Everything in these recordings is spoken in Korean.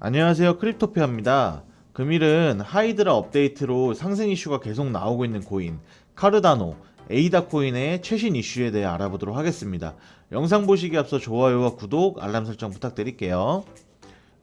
안녕하세요 크립토피아입니다. 금일은 하이드라 업데이트로 상승 이슈가 계속 나오고 있는 코인 카르다노 에이다 코인의 최신 이슈에 대해 알아보도록 하겠습니다. 영상 보시기 앞서 좋아요와 구독, 알람 설정 부탁드릴게요.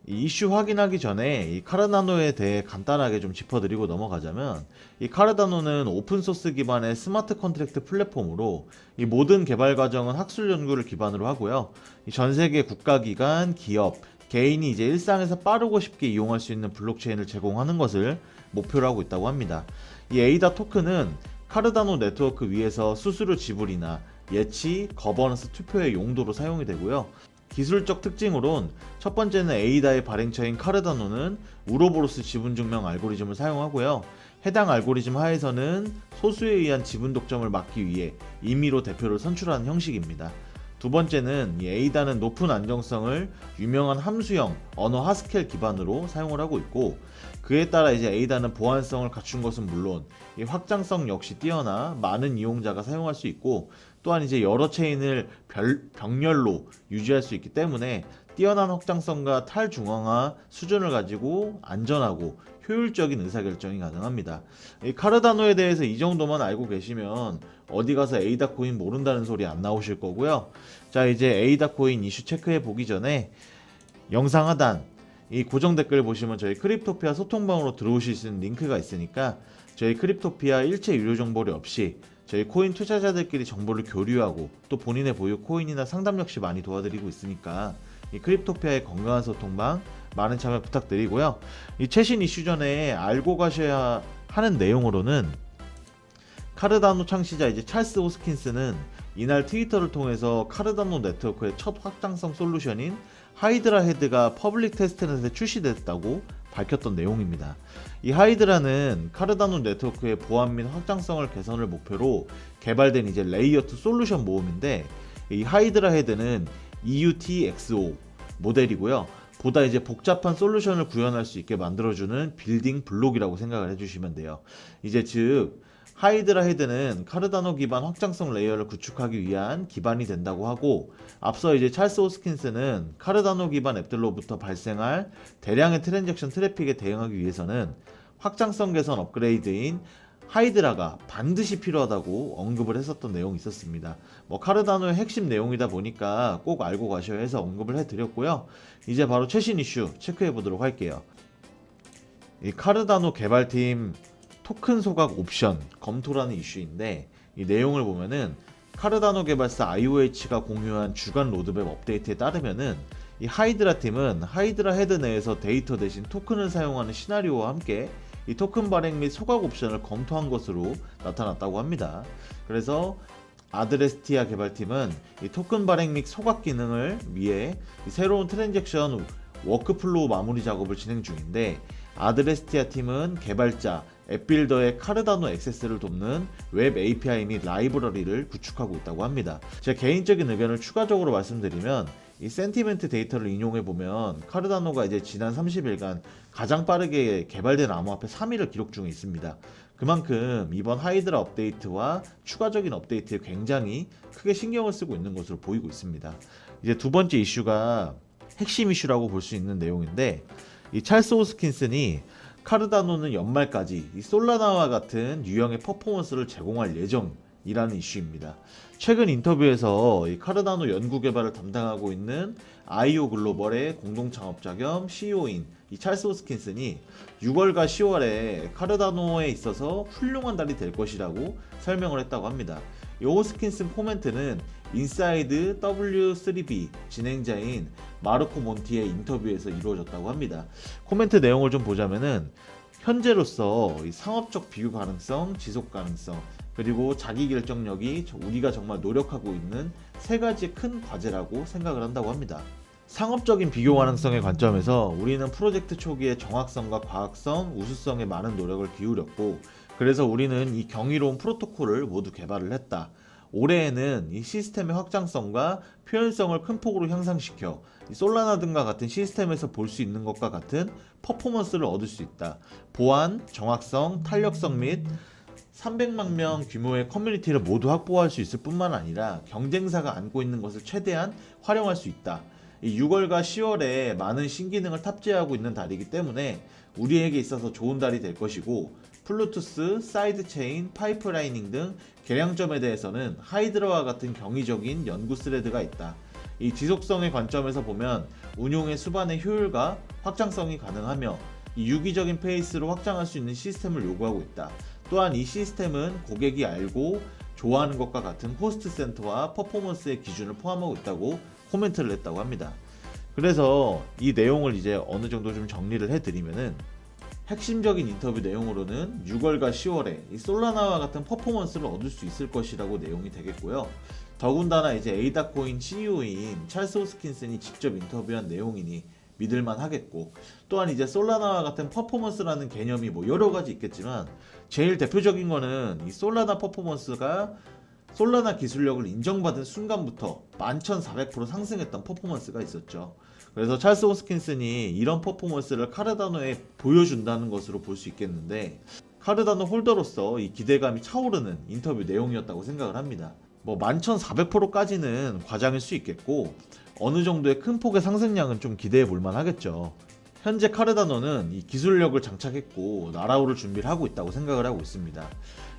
이 이슈 확인하기 전에 이 카르다노에 대해 간단하게 좀 짚어드리고 넘어가자면 이 카르다노는 오픈소스 기반의 스마트 컨트랙트 플랫폼으로 이 모든 개발 과정은 학술 연구를 기반으로 하고요. 이전 세계 국가기관, 기업, 개인이 이제 일상에서 빠르고 쉽게 이용할 수 있는 블록체인을 제공하는 것을 목표로 하고 있다고 합니다. 이 에이다 토큰은 카르다노 네트워크 위에서 수수료 지불이나 예치, 거버넌스 투표의 용도로 사용이 되고요. 기술적 특징으론 첫 번째는 에이다의 발행처인 카르다노는 우로보로스 지분 증명 알고리즘을 사용하고요. 해당 알고리즘 하에서는 소수에 의한 지분 독점을 막기 위해 임의로 대표를 선출하는 형식입니다. 두 번째는 이 에이다는 높은 안정성을 유명한 함수형 언어 하스켈 기반으로 사용을 하고 있고 그에 따라 이제 에이다는 보안성을 갖춘 것은 물론 이 확장성 역시 뛰어나 많은 이용자가 사용할 수 있고 또한 이제 여러 체인을 별, 병렬로 유지할 수 있기 때문에 뛰어난 확장성과 탈중앙화 수준을 가지고 안전하고 효율적인 의사결정이 가능합니다. 이 카르다노에 대해서 이 정도만 알고 계시면 어디 가서 에이다 코인 모른다는 소리 안 나오실 거고요. 자 이제 에이다 코인 이슈 체크해 보기 전에 영상 하단 이 고정 댓글 보시면 저희 크립토피아 소통방으로 들어오실 수 있는 링크가 있으니까 저희 크립토피아 일체 유료 정보를 없이 저희 코인 투자자들끼리 정보를 교류하고 또 본인의 보유 코인이나 상담 역시 많이 도와드리고 있으니까 이 크립토피아의 건강한 소통방 많은 참여 부탁드리고요. 이 최신 이슈 전에 알고 가셔야 하는 내용으로는 카르다노 창시자 이제 찰스 호스킨스는 이날 트위터를 통해서 카르다노 네트워크의 첫 확장성 솔루션인 하이드라 헤드가 퍼블릭 테스트넷에 출시됐다고 밝혔던 내용입니다. 이 하이드라는 카르다노 네트워크의 보안 및 확장성을 개선을 목표로 개발된 이제 레이어 2 솔루션 모음인데 이 하이드라 헤드는 EUTXO 모델이고요. 보다 이제 복잡한 솔루션을 구현할 수 있게 만들어주는 빌딩 블록이라고 생각을 해주시면 돼요. 이제 즉 하이드라 헤드는 카르다노 기반 확장성 레이어를 구축하기 위한 기반이 된다고 하고 앞서 이제 찰스 호스킨스는 카르다노 기반 앱들로부터 발생할 대량의 트랜잭션 트래픽에 대응하기 위해서는 확장성 개선 업그레이드인 하이드라가 반드시 필요하다고 언급을 했었던 내용이 있었습니다. 뭐 카르다노의 핵심 내용이다 보니까 꼭 알고 가셔야 해서 언급을 해드렸고요. 이제 바로 최신 이슈 체크해 보도록 할게요. 이 카르다노 개발팀 토큰 소각 옵션 검토라는 이슈인데 이 내용을 보면은 카르다노 개발사 IOH가 공유한 주간 로드맵 업데이트에 따르면은 이 하이드라 팀은 하이드라 헤드 내에서 데이터 대신 토큰을 사용하는 시나리오와 함께 이 토큰 발행 및 소각 옵션을 검토한 것으로 나타났다고 합니다. 그래서 아드레스티아 개발팀은 이 토큰 발행 및 소각 기능을 위해 이 새로운 트랜잭션 워크플로우 마무리 작업을 진행 중인데 아드레스티아 팀은 개발자 앱빌더의 카르다노 액세스를 돕는 웹 API 및 라이브러리를 구축하고 있다고 합니다. 제 개인적인 의견을 추가적으로 말씀드리면 이 센티멘트 데이터를 인용해 보면 카르다노가 이제 지난 30일간 가장 빠르게 개발된 암호화폐 3위를 기록 중에 있습니다. 그만큼 이번 하이드라 업데이트와 추가적인 업데이트에 굉장히 크게 신경을 쓰고 있는 것으로 보이고 있습니다. 이제 두 번째 이슈가 핵심 이슈라고 볼 수 있는 내용인데 이 찰스 호스킨슨이 카르다노는 연말까지 이 솔라나와 같은 유형의 퍼포먼스를 제공할 예정이라는 이슈입니다. 최근 인터뷰에서 이 카르다노 연구 개발을 담당하고 있는 아이오 글로벌의 공동 창업자 겸 CEO인 이 찰스 호스킨슨이 6월과 10월에 카르다노에 있어서 훌륭한 달이 될 것이라고 설명을 했다고 합니다. 이 호스킨슨 코멘트는 인사이드 W3B 진행자인 마르코 몬티의 인터뷰에서 이루어졌다고 합니다. 코멘트 내용을 좀 보자면은 현재로서 이 상업적 비교 가능성, 지속 가능성, 그리고 자기 결정력이 저- 우리가 정말 노력하고 있는 세 가지 큰 과제라고 생각을 한다고 합니다. 상업적인 비교 가능성의 관점에서 우리는 프로젝트 초기에 정확성과 과학성, 우수성에 많은 노력을 기울였고 그래서 우리는 이 경이로운 프로토콜을 모두 개발을 했다. 올해에는 이 시스템의 확장성과 표현성을 큰 폭으로 향상시켜 이 솔라나 등과 같은 시스템에서 볼 수 있는 것과 같은 퍼포먼스를 얻을 수 있다. 보안, 정확성, 탄력성 및 300만 명 규모의 커뮤니티를 모두 확보할 수 있을 뿐만 아니라 경쟁사가 안고 있는 것을 최대한 활용할 수 있다. 이 6월과 10월에 많은 신기능을 탑재하고 있는 달이기 때문에 우리에게 있어서 좋은 달이 될 것이고 플루투스, 사이드 체인, 파이프라이닝 등 개량점에 대해서는 하이드라와 같은 경이적인 연구 스레드가 있다. 이 지속성의 관점에서 보면 운용의 수반의 효율과 확장성이 가능하며 이 유기적인 페이스로 확장할 수 있는 시스템을 요구하고 있다. 또한 이 시스템은 고객이 알고 좋아하는 것과 같은 호스트 센터와 퍼포먼스의 기준을 포함하고 있다고 코멘트를 했다고 합니다. 그래서 이 내용을 이제 어느 정도 좀 정리를 해드리면은 핵심적인 인터뷰 내용으로는 6월과 10월에 이 솔라나와 같은 퍼포먼스를 얻을 수 있을 것이라고 내용이 되겠고요. 더군다나 이제 에이다 코인 CEO인 찰스 호스킨슨이 직접 인터뷰한 내용이니 믿을만 하겠고 또한 이제 솔라나와 같은 퍼포먼스라는 개념이 뭐 여러 가지 있겠지만 제일 대표적인 거는 이 솔라나 퍼포먼스가 솔라나 기술력을 인정받은 순간부터 11,400% 상승했던 퍼포먼스가 있었죠. 그래서 찰스 호스킨슨이 이런 퍼포먼스를 카르다노에 보여준다는 것으로 볼 수 있겠는데 카르다노 홀더로서 이 기대감이 차오르는 인터뷰 내용이었다고 생각을 합니다. 뭐 11,400%까지는 과장일 수 있겠고 어느 정도의 큰 폭의 상승량은 좀 기대해 볼 만 하겠죠. 현재 카르다노는 이 기술력을 장착했고 날아오를 준비를 하고 있다고 생각을 하고 있습니다.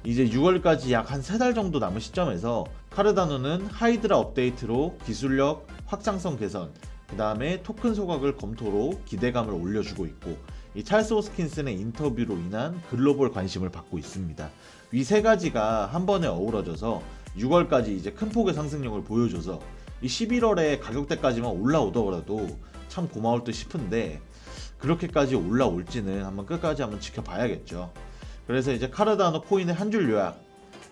이제 6월까지 약한세달 정도 남은 시점에서 카르다노는 하이드라 업데이트로 기술력 확장성 개선, 그 다음에 토큰 소각을 검토로 기대감을 올려주고 있고 이 찰스 호스킨슨의 인터뷰로 인한 글로벌 관심을 받고 있습니다. 이 세 가지가 한 번에 어우러져서 6월까지 이제 큰 폭의 상승력을 보여줘서 이 11월에 가격대까지만 올라오더라도 참 고마울 듯 싶은데 그렇게까지 올라올지는 한번 끝까지 한번 지켜봐야겠죠. 그래서 이제 카르다노 코인의 한 줄 요약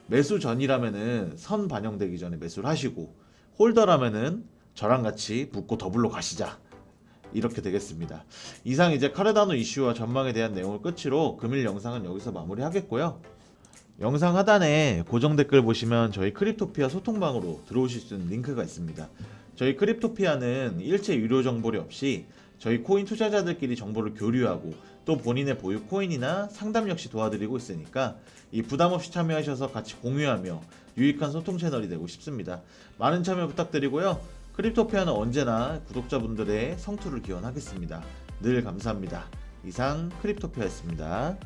매수 전이라면은 선 반영되기 전에 매수를 하시고 홀더라면은 저랑 같이 붙고 더블로 가시자 이렇게 되겠습니다. 이상 이제 카르다노 이슈와 전망에 대한 내용을 끝으로 금일 영상은 여기서 마무리하겠고요. 영상 하단에 고정 댓글 보시면 저희 크립토피아 소통방으로 들어오실 수 있는 링크가 있습니다. 저희 크립토피아는 일체 유료 정보료 없이 저희 코인 투자자들끼리 정보를 교류하고 또 본인의 보유 코인이나 상담 역시 도와드리고 있으니까 이 부담 없이 참여하셔서 같이 공유하며 유익한 소통 채널이 되고 싶습니다. 많은 참여 부탁드리고요. 크립토피아는 언제나 구독자분들의 성투를 기원하겠습니다. 늘 감사합니다. 이상 크립토피아였습니다.